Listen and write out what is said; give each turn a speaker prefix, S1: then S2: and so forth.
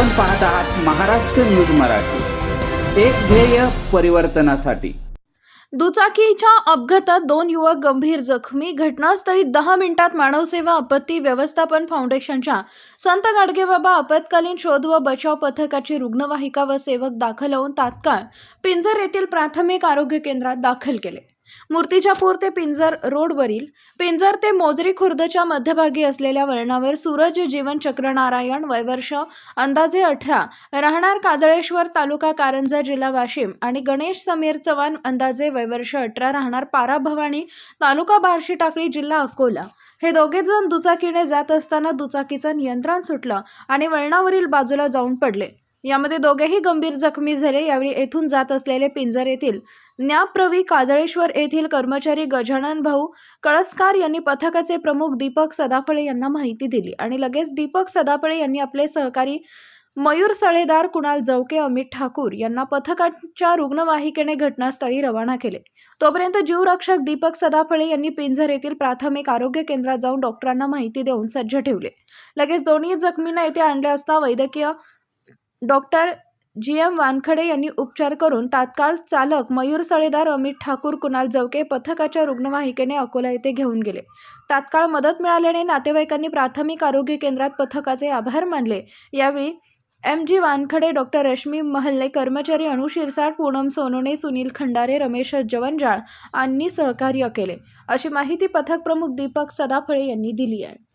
S1: आपण पाहत आहात महाराष्ट्र न्यूज मराठी. एक ध्येय परिवर्तनासाठी.
S2: दुचाकीच्या अपघातात दोन युवक गंभीर जखमी. घटनास्थळी दहा मिनिटात मानवसेवा आपत्ती व्यवस्थापन फाउंडेशनच्या संत गाडगेबाबा आपत्कालीन शोध व बचाव पथकाची रुग्णवाहिका व सेवक दाखल होऊन तात्काळ पिंजर येथील प्राथमिक आरोग्य केंद्रात दाखल केले. मूर्तिजापूर ते पिंजर रोडवरील पिंजर ते मोजरी खुर्दच्या मध्यभागी असलेल्या वळणावर सूरज जीवन चक्रनारायण वयवर्ष अंदाजे अठरा राहणार काजळेश्वर तालुका कारंजा जिल्हा वाशिम आणि गणेश समीर चव्हाण अंदाजे वयवर्ष अठरा राहणार पारा भवानी तालुका बार्शी टाकळी जिल्हा अकोला. हे दोघे जण दुचाकीने जात असताना दुचाकीचं नियंत्रण सुटलं आणि वळणावरील बाजूला जाऊन पडले. यामध्ये दोघेही गंभीर जखमी झाले. यावेळी येथून जात असलेले पिंजर येथील न्याप्रवी काजळेश्वर येथील कर्मचारी गजानन भाऊ कळसकार यांनी पथकाचे प्रमुख दीपक सदाफळे यांना माहिती दिली आणि लगेच दीपक सदाफळे यांनी आपले सहकारी मयूर सळेदार कुणाल जवके अमित ठाकूर यांना पथकाच्या रुग्णवाहिकेने घटनास्थळी रवाना केले. तोपर्यंत जीवरक्षक दीपक सदाफळे यांनी पिंजर येथील प्राथमिक आरोग्य केंद्रात जाऊन डॉक्टरांना माहिती देऊन सज्ज ठेवले. लगेच दोन्ही जखमींना येथे आणले असता वैद्यकीय डॉक्टर जी. एम. वानखडे यांनी उपचार करून तात्काळ चालक मयूर सळेदार अमित ठाकूर कुणाल जवके पथकाच्या रुग्णवाहिकेने अकोला येथे घेऊन गेले. तात्काळ मदत मिळाल्याने नातेवाईकांनी प्राथमिक आरोग्य केंद्रात पथकाचे आभार मानले. यावेळी M. G. Wankhade doctor Rashmi Mahalle कर्मचारी अणु शिरसाट पूनम सोनोने सुनील खंडारे रमेश जवंजाळ यांनी सहकार्य केले. अशी माहिती पथक प्रमुख दीपक सदाफळे यांनी दिली आहे.